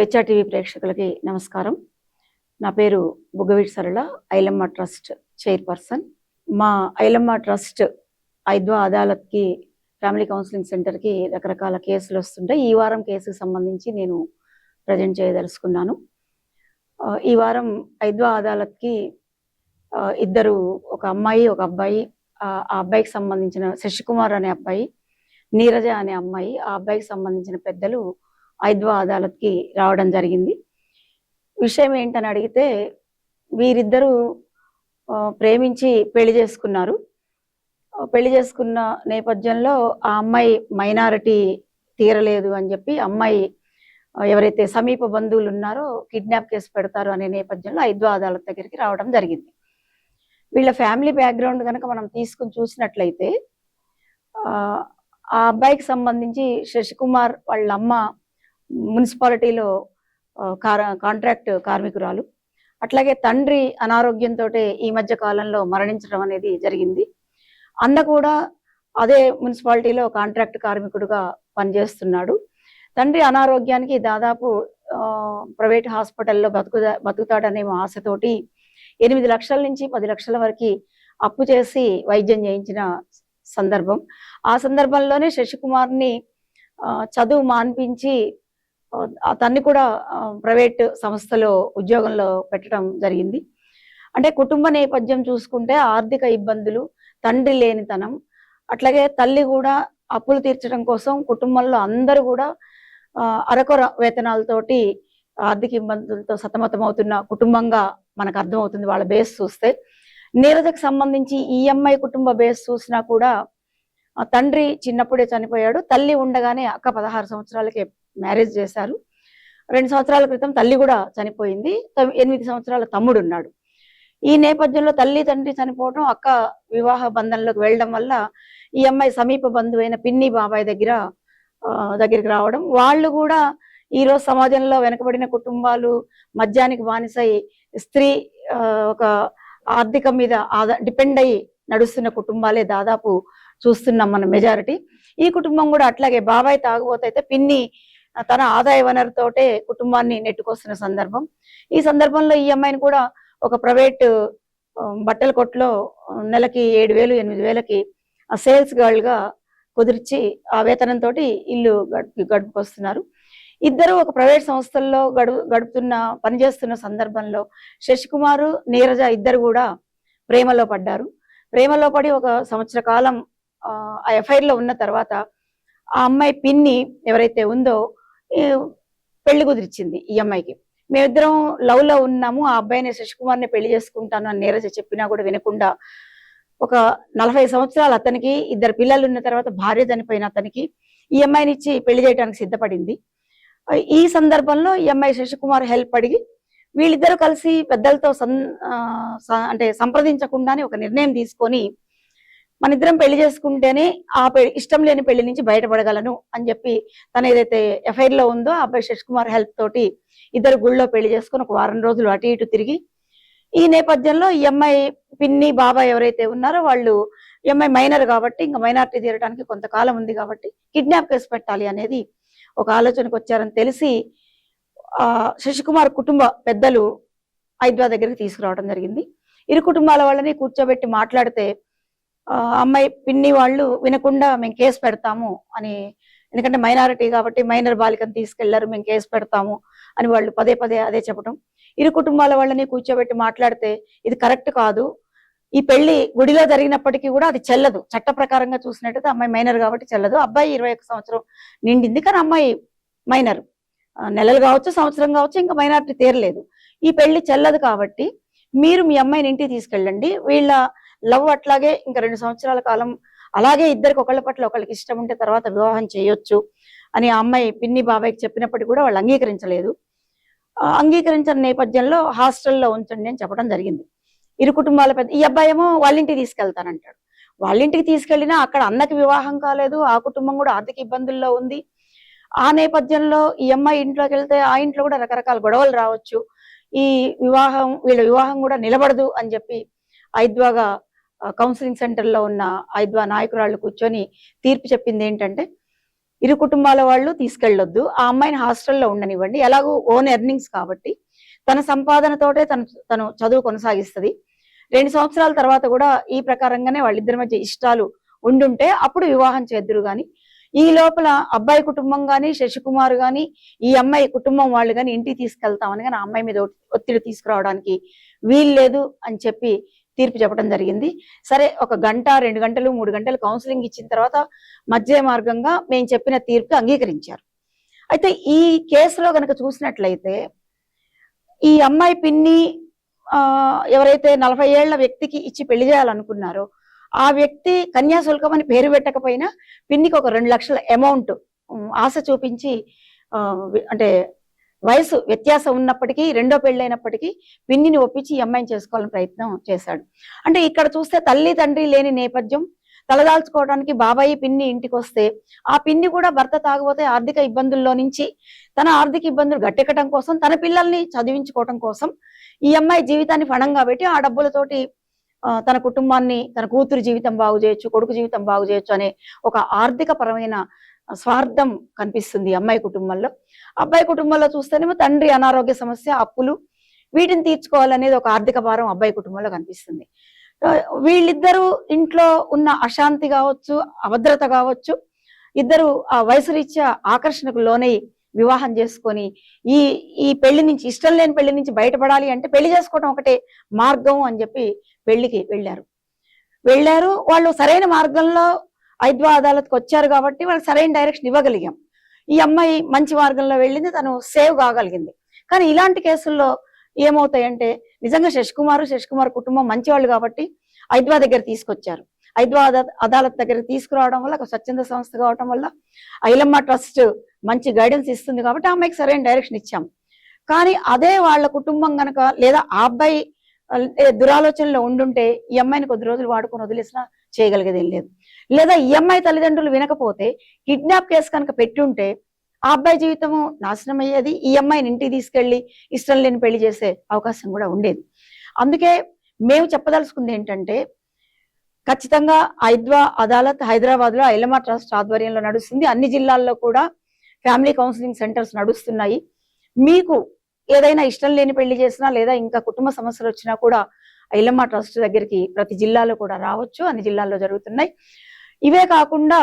స్వేచ్ఛ టీవీ ప్రేక్షకులకి నమస్కారం. నా పేరు బుగ్గవీటి సరళ ఐలమ్మ ట్రస్ట్ చైర్పర్సన్. మా ఐలమ్మ ట్రస్ట్ ఐద్వా అదాలత్కి ఫ్యామిలీ కౌన్సిలింగ్ సెంటర్కి రకరకాల కేసులు వస్తుంటాయి. ఈ వారం కేసుకు సంబంధించి నేను ప్రజెంట్ చేయదలుచుకున్నాను. ఈ వారం ఐద్వా అదాలత్కి ఇద్దరు ఒక అమ్మాయి ఒక అబ్బాయి ఆ అబ్బాయికి సంబంధించిన శశికుమార్ అనే అబ్బాయి నీరజ అనే అమ్మాయి ఆ అబ్బాయికి సంబంధించిన పెద్దలు ఐద్వా అదాలత్కి రావడం జరిగింది. విషయం ఏంటని అడిగితే వీరిద్దరూ ప్రేమించి పెళ్ళి చేసుకున్నారు. పెళ్ళి చేసుకున్న నేపథ్యంలో ఆ అమ్మాయి మైనారిటీ తీరలేదు అని చెప్పి అమ్మాయి ఎవరైతే సమీప బంధువులు ఉన్నారో కిడ్నాప్ కేసు పెడతారు అనే నేపథ్యంలో ఐద్వా అదాలత్ దగ్గరికి రావడం జరిగింది. వీళ్ళ ఫ్యామిలీ బ్యాక్గ్రౌండ్ కనుక మనం తీసుకుని చూసినట్లయితే ఆ అబ్బాయికి సంబంధించి శశికుమార్ వాళ్ళ అమ్మ మున్సిపాలిటీలో కార- కాంట్రాక్ట్ కార్మికురాలు. అట్లాగే తండ్రి అనారోగ్యంతో ఈ మధ్య కాలంలో మరణించడం అనేది జరిగింది. అన్న కూడా అదే మున్సిపాలిటీలో కాంట్రాక్ట్ కార్మికుడుగా పనిచేస్తున్నాడు. తండ్రి అనారోగ్యానికి దాదాపు ప్రైవేట్ హాస్పిటల్లో బతుకు బతుకుతాడనే ఆశతోటి ఎనిమిది లక్షల నుంచి పది లక్షల వరకు అప్పు చేసి వైద్యం చేయించిన సందర్భం. ఆ సందర్భంలోనే శశికుమార్ని చదువు మాన్పించి అతన్ని కూడా ప్రైవేట్ సంస్థలో ఉద్యోగంలో పెట్టడం జరిగింది. అంటే కుటుంబ నేపథ్యం చూసుకుంటే ఆర్థిక ఇబ్బందులు తండ్రి లేనితనం అట్లాగే తల్లి కూడా అప్పులు తీర్చడం కోసం కుటుంబంలో అందరూ కూడా ఆ, అరకొర వేతనాలతోటి ఆర్థిక ఇబ్బందులతో సతమతమవుతున్న కుటుంబంగా మనకు అర్థమవుతుంది వాళ్ళ బేస్ చూస్తే. నీరజకు సంబంధించి ఈఎంఐ కుటుంబ బేస్ చూసినా కూడా తండ్రి చిన్నప్పుడే చనిపోయాడు తల్లి ఉండగానే అక్క పదహారు సంవత్సరాలకే మ్యారేజ్ చేశారు. రెండు సంవత్సరాల క్రితం తల్లి కూడా చనిపోయింది. ఎనిమిది సంవత్సరాల తమ్ముడు ఉన్నాడు. ఈ నేపథ్యంలో తల్లి తండ్రి చనిపోవడం అక్క వివాహ బంధంలోకి వెళ్ళడం వల్ల ఈ అమ్మాయి సమీప బంధువైన పిన్ని బాబాయ్ దగ్గర దగ్గరికి రావడం. వాళ్ళు కూడా ఈ రోజు సమాజంలో వెనకబడిన కుటుంబాలు మద్యానికి బానిసై స్త్రీ ఆ, ఒక ఆర్థికం మీద ఆధార డిపెండ్ అయ్యి నడుస్తున్న కుటుంబాలే దాదాపు చూస్తున్నాం మన మెజారిటీ. ఈ కుటుంబం కూడా అట్లాగే బాబాయ్ తాగుబోతైతే పిన్ని తన ఆదాయ వనరుతోటే కుటుంబాన్ని నెట్టుకొస్తున్న సందర్భం. ఈ సందర్భంలో ఈ అమ్మాయిని కూడా ఒక ప్రైవేట్ బట్టల కొట్లో నెలకి ఏడు వేలు ఎనిమిది వేలకి సేల్స్ గర్ల్గా కుదిర్చి ఆ వేతనంతో ఇల్లు గడుపుకొస్తున్నారు. ఇద్దరు ఒక ప్రైవేట్ సంస్థల్లో గడు గడుపుతున్న పనిచేస్తున్న సందర్భంలో శశికుమారు నీరజ ఇద్దరు కూడా ప్రేమలో పడ్డారు. ప్రేమలో పడి ఒక సంవత్సర కాలం ఆ ఎఫ్ఐఆర్లో ఉన్న తర్వాత ఆ అమ్మాయి పిన్ని ఎవరైతే ఉందో పెళ్ళి కుదిరిచ్చింది ఈ అమ్మాయికి. మేమిద్దరం లవ్లో ఉన్నాము ఆ అబ్బాయిని శశికుమార్ని పెళ్ళి చేసుకుంటాను అని నీరజ చెప్పినా కూడా వినకుండా ఒక నలభై సంవత్సరాలు అతనికి ఇద్దరు పిల్లలు ఉన్న తర్వాత భార్య చనిపోయిన అతనికి ఈ అమ్మాయిని ఇచ్చి పెళ్ళి చేయడానికి సిద్ధపడింది. ఈ సందర్భంలో ఈ అమ్మాయి శశికుమార్ హెల్ప్ అడిగి వీళ్ళిద్దరూ కలిసి పెద్దలతో సం అంటే సంప్రదించకుండానే ఒక నిర్ణయం తీసుకొని మన ఇద్దరం పెళ్ళి చేసుకుంటేనే ఆ ఇష్టం లేని పెళ్ళి నుంచి బయటపడగలను అని చెప్పి తన ఏదైతే ఎఫ్ఐఆర్లో ఉందో ఆ అబ్బాయి శశికుమార్ హెల్ప్ తోటి ఇద్దరు గుళ్ళో పెళ్ళి చేసుకొని ఒక వారం రోజులు అటు ఇటు తిరిగి ఈ నేపథ్యంలో ఈ అమ్మాయి పిన్ని బాబాయ్ ఎవరైతే ఉన్నారో వాళ్ళు ఈ అమ్మాయి మైనర్ కాబట్టి ఇంకా మైనార్టీ తీరడానికి కొంతకాలం ఉంది కాబట్టి కిడ్నాప్ కేసు పెట్టాలి అనేది ఒక ఆలోచనకు వచ్చారని తెలిసి ఆ శశికుమార్ కుటుంబ పెద్దలు హైదరాబాద్ దగ్గరికి తీసుకురావడం జరిగింది. ఇరు కుటుంబాల వాళ్ళని కూర్చోబెట్టి మాట్లాడితే అమ్మాయి పిన్ని వాళ్ళు వినకుండా మేము కేసు పెడతాము అని ఎందుకంటే మైనారిటీ కాబట్టి మైనర్ బాలికను తీసుకెళ్ళారు మేము కేసు పెడతాము అని వాళ్ళు పదే పదే అదే చెప్పడం ఇరు కుటుంబాల వాళ్ళని కూర్చోబెట్టి మాట్లాడితే ఇది కరెక్ట్ కాదు. ఈ పెళ్ళి గుడిలో జరిగినప్పటికీ కూడా అది చెల్లదు. చట్ట ప్రకారంగా చూసినట్టయితే అమ్మాయి మైనర్ కాబట్టి చెల్లదు. అబ్బాయి ఇరవై సంవత్సరం నిండింది కానీ అమ్మాయి మైనర్. నెలలు కావచ్చు సంవత్సరం కావచ్చు ఇంకా మైనారిటీ తీరలేదు. ఈ పెళ్ళి చెల్లదు కాబట్టి మీరు మీ అమ్మాయిని ఇంటికి తీసుకెళ్ళండి. వీళ్ళ లవ్ అట్లాగే ఇంకా రెండు సంవత్సరాల కాలం అలాగే ఇద్దరికి ఒకళ్ళ పట్ల ఒకళ్ళకి ఇష్టం ఉంటే తర్వాత వివాహం చేయొచ్చు అని ఆ అమ్మాయి పిన్ని బాబాయ్కి చెప్పినప్పటికీ కూడా వాళ్ళు అంగీకరించలేదు. అంగీకరించిన నేపథ్యంలో హాస్టల్లో ఉంచండి అని చెప్పడం జరిగింది. ఇరు కుటుంబాల పెద్ద ఈ అబ్బాయి ఏమో వాళ్ళ ఇంటికి తీసుకెళ్తానంటాడు. వాళ్ళ ఇంటికి తీసుకెళ్ళినా అక్కడ అన్నకి వివాహం కాలేదు ఆ కుటుంబం కూడా ఆర్థిక ఇబ్బందుల్లో ఉంది. ఆ నేపథ్యంలో ఈ అమ్మాయి ఇంట్లోకి వెళ్తే ఆ ఇంట్లో కూడా రకరకాల గొడవలు రావచ్చు. ఈ వివాహం వీళ్ళ వివాహం కూడా నిలబడదు అని చెప్పి ఐద్వాగా కౌన్సిలింగ్ సెంటర్లో ఉన్న ఐద్వా నాయకురాళ్ళు కూర్చొని తీర్పు చెప్పింది ఏంటంటే ఇరు కుటుంబాల వాళ్ళు తీసుకెళ్ళొద్దు ఆ అమ్మాయిని హాస్టల్లో ఉండనివ్వండి. ఎలాగో ఓన్ ఎర్నింగ్స్ కాబట్టి తన సంపాదనతోటే తను తను చదువు కొనసాగిస్తుంది. రెండు సంవత్సరాల తర్వాత కూడా ఈ ప్రకారంగానే వాళ్ళిద్దరి మధ్య ఇష్టాలు ఉండుంటే అప్పుడు వివాహం చేద్దురు గాని ఈ లోపల అబ్బాయి కుటుంబం గాని శశికుమార్ గాని ఈ అమ్మాయి కుటుంబం వాళ్ళు గాని ఇంటికి తీసుకెళ్తామని కానీ ఆ అమ్మాయి మీద ఒత్తిడి తీసుకురావడానికి వీలు లేదు అని చెప్పి తీర్పు చెప్పడం జరిగింది. సరే ఒక గంట రెండు గంటలు మూడు గంటలు కౌన్సిలింగ్ ఇచ్చిన తర్వాత మధ్య మార్గంగా మేము చెప్పిన తీర్పు అంగీకరించారు. అయితే ఈ కేసులో గనక చూసినట్లయితే ఈ అమ్మాయి పిన్ని ఎవరైతే నలభై ఏళ్ళ వ్యక్తికి ఇచ్చి పెళ్ళి చేయాలనుకున్నారో ఆ వ్యక్తి కన్యాశుల్కం అని పేరు పెట్టకపోయినా పిన్నికి ఒక రెండు లక్షల అమౌంట్ ఆశ చూపించి అంటే వయసు వ్యత్యాసం ఉన్నప్పటికీ రెండో పెళ్ళైనప్పటికీ పిన్నిని ఒప్పించి ఈ అమ్మాయిని చేసుకోవాలని ప్రయత్నం చేశాడు. అంటే ఇక్కడ చూస్తే తల్లి తండ్రి లేని నేపథ్యం తలదాల్చుకోవడానికి బాబాయి పిన్ని ఇంటికి వస్తే ఆ పిన్ని కూడా భర్త తాగబోతే ఆర్థిక ఇబ్బందుల్లో నుంచి తన ఆర్థిక ఇబ్బందులు గట్టెక్కడం కోసం తన పిల్లల్ని చదివించుకోవటం కోసం ఈ అమ్మాయి జీవితాన్ని ఫణంగా పెట్టి ఆ డబ్బులతోటి ఆ, తన కుటుంబాన్ని తన కూతురు జీవితం బాగు చేయొచ్చు కొడుకు జీవితం బాగు చేయొచ్చు అనే ఒక ఆర్థిక పరమైన స్వార్థం కనిపిస్తుంది అమ్మాయి కుటుంబంలో. అబ్బాయి కుటుంబంలో చూస్తేనేమో తండ్రి అనారోగ్య సమస్య అప్పులు వీటిని తీర్చుకోవాలనేది ఒక ఆర్థిక భారం అబ్బాయి కుటుంబంలో కనిపిస్తుంది. వీళ్ళిద్దరూ ఇంట్లో ఉన్న అశాంతి కావచ్చు అభద్రత కావచ్చు ఇద్దరు ఆ వయసు రీత్యా ఆకర్షణకు లోనై వివాహం చేసుకొని ఈ ఈ పెళ్ళి నుంచి ఇష్టం లేని పెళ్ళి నుంచి బయటపడాలి అంటే పెళ్ళి చేసుకోవడం ఒకటే మార్గం అని చెప్పి పెళ్ళికి వెళ్ళారు. వెళ్ళారు. వాళ్ళు సరైన మార్గంలో ఐద్వా అదాలత్కి వచ్చారు కాబట్టి వాళ్ళు సరైన డైరెక్షన్ ఇవ్వగలిగాం. ఈ అమ్మాయి మంచి మార్గంలో వెళ్ళింది తను సేవ్ కాగలిగింది. కానీ ఇలాంటి కేసుల్లో ఏమవుతాయంటే నిజంగా శశికుమార్ శశికుమార్ కుటుంబం మంచివాళ్ళు కాబట్టి ఐద్వా దగ్గర తీసుకొచ్చారు. ఐద్వా అదాలత్ దగ్గర తీసుకురావడం వల్ల ఒక స్వచ్ఛంద సంస్థ కావడం వల్ల ఐలమ్మ ట్రస్ట్ మంచి గైడెన్స్ ఇస్తుంది కాబట్టి ఆ అమ్మాయికి సరైన డైరెక్షన్ ఇచ్చాం. కానీ అదే వాళ్ళ కుటుంబం గనక లేదా ఆ అబ్బాయి దురాలోచనలో ఉండుంటే ఈ అమ్మాయిని కొద్ది రోజులు వాడుకొని వదిలేసినా చేయగలిగేది లేదు. లేదా ఈ అమ్మాయి తల్లిదండ్రులు వినకపోతే కిడ్నాప్ కేసు కనుక పెట్టుంటే ఆ అబ్బాయి జీవితము నాశనం అయ్యేది ఈ అమ్మాయిని ఇంటికి తీసుకెళ్ళి ఇష్టం లేని పెళ్ళి చేసే అవకాశం కూడా ఉండేది. అందుకే మేము చెప్పదలుచుకుంది ఏంటంటే ఖచ్చితంగా ఐద్వా అదాలత్ హైదరాబాద్లో ఐలమా ట్రస్ట్ ఆధ్వర్యంలో నడుస్తుంది. అన్ని జిల్లాల్లో కూడా ఫ్యామిలీ కౌన్సిలింగ్ సెంటర్స్ నడుస్తున్నాయి. మీకు ఏదైనా ఇష్టం లేని పెళ్ళి చేసినా లేదా ఇంకా కుటుంబ సమస్యలు వచ్చినా కూడా ఐలమ్మ ట్రస్ట్ దగ్గరికి ప్రతి జిల్లాలో కూడా రావచ్చు. అన్ని జిల్లాల్లో జరుగుతున్నాయి. ఇవే కాకుండా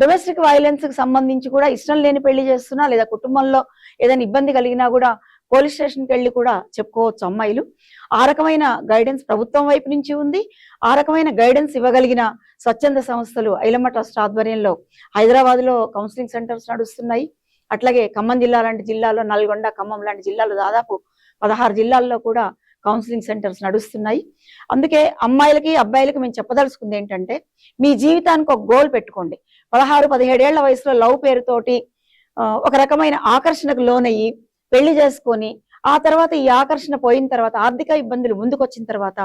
డొమెస్టిక్ వైలెన్స్కి సంబంధించి కూడా ఇష్టం లేని పెళ్ళి చేస్తున్నా లేదా కుటుంబంలో ఏదైనా ఇబ్బంది కలిగినా కూడా పోలీస్ స్టేషన్కి వెళ్ళి కూడా చెప్పుకోవచ్చు అమ్మాయిలు. ఆ రకమైన గైడెన్స్ ప్రభుత్వం వైపు నుంచి ఉంది. ఆ రకమైన గైడెన్స్ ఇవ్వగలిగిన స్వచ్ఛంద సంస్థలు ఐలమ్మ ట్రస్ట్ ఆధ్వర్యంలో హైదరాబాద్లో కౌన్సిలింగ్ సెంటర్స్ నడుస్తున్నాయి. అట్లాగే ఖమ్మం జిల్లా లాంటి జిల్లాలో నల్గొండ ఖమ్మం లాంటి జిల్లాలో దాదాపు పదహారు జిల్లాల్లో కూడా కౌన్సిలింగ్ సెంటర్స్ నడుస్తున్నాయి. అందుకే అమ్మాయిలకి అబ్బాయిలకి మేము చెప్పదలుచుకుంది ఏంటంటే మీ జీవితానికి ఒక గోల్ పెట్టుకోండి. పదహారు పదిహేడేళ్ళ వయసులో లవ్ పేరుతోటి ఒక రకమైన ఆకర్షణకు లోనయ్యి పెళ్ళి చేసుకొని ఆ తర్వాత ఈ ఆకర్షణ పోయిన తర్వాత ఆర్థిక ఇబ్బందులు ముందుకొచ్చిన తర్వాత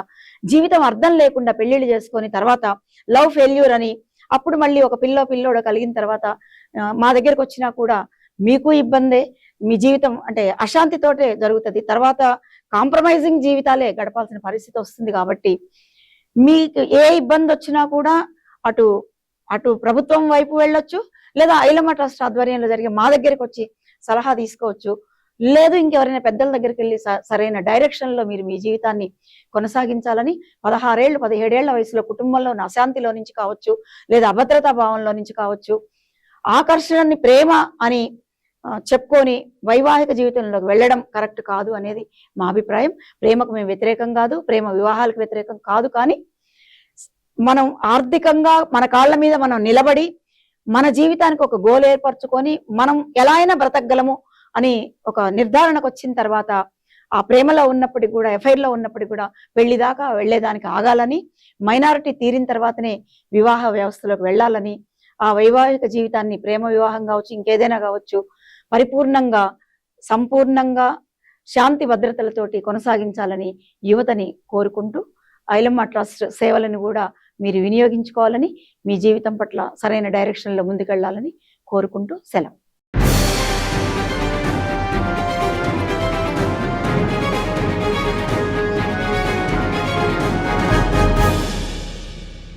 జీవితం అర్థం లేకుండా పెళ్ళిళ్ళు చేసుకొని తర్వాత లవ్ ఫెయిల్యూర్ అని అప్పుడు మళ్ళీ ఒక పిల్లో పిల్లోడ కలిగిన తర్వాత మా దగ్గరకు వచ్చినా కూడా మీకు ఇబ్బందే మీ జీవితం అంటే అశాంతితోటే జరుగుతుంది. తర్వాత కాంప్రమైజింగ్ జీవితాలే గడపాల్సిన పరిస్థితి వస్తుంది కాబట్టి మీకు ఏ ఇబ్బంది వచ్చినా కూడా అటు అటు ప్రభుత్వం వైపు వెళ్ళొచ్చు లేదా ఐలమ్మ ట్రస్ట్ ఆధ్వర్యంలో జరిగే మా దగ్గరికి వచ్చి సలహా తీసుకోవచ్చు. లేదు ఇంకెవరైనా పెద్దల దగ్గరికి వెళ్ళి స- సరైన డైరెక్షన్లో మీరు మీ జీవితాన్ని కొనసాగించాలని పదహారేళ్ళు పదిహేడేళ్ళ వయసులో కుటుంబంలో అశాంతిలో నుంచి కావచ్చు లేదా అభద్రతా భావంలో నుంచి కావచ్చు ఆకర్షణని ప్రేమ అని చెప్పుకొని వైవాహిక జీవితంలోకి వెళ్ళడం కరెక్ట్ కాదు అనేది మా అభిప్రాయం. ప్రేమకు మేము వ్యతిరేకం కాదు ప్రేమ వివాహాలకు వ్యతిరేకం కాదు కానీ మనం ఆర్థికంగా మన కాళ్ళ మీద మనం నిలబడి మన జీవితానికి ఒక గోల్ ఏర్పరచుకొని మనం ఎలా అయినా బ్రతకగలము అని ఒక నిర్ధారణకు వచ్చిన తర్వాత ఆ ప్రేమలో ఉన్నప్పటికి కూడా ఎఫ్ఐఆర్లో ఉన్నప్పటికి కూడా వెళ్ళిదాకా వెళ్ళేదానికి ఆగాలని మైనారిటీ తీరిన తర్వాతనే వివాహ వ్యవస్థలోకి వెళ్ళాలని ఆ వైవాహిక జీవితాన్ని ప్రేమ వివాహం కావచ్చు ఇంకేదైనా కావచ్చు పరిపూర్ణంగా సంపూర్ణంగా శాంతి భద్రతలతోటి కొనసాగించాలని యువతని కోరుకుంటూ ఐలమ్మ ట్రస్ట్ సేవలను కూడా మీరు వినియోగించుకోవాలని మీ జీవితం పట్ల సరైన డైరెక్షన్లో ముందుకెళ్ళాలని కోరుకుంటూ సెలవు.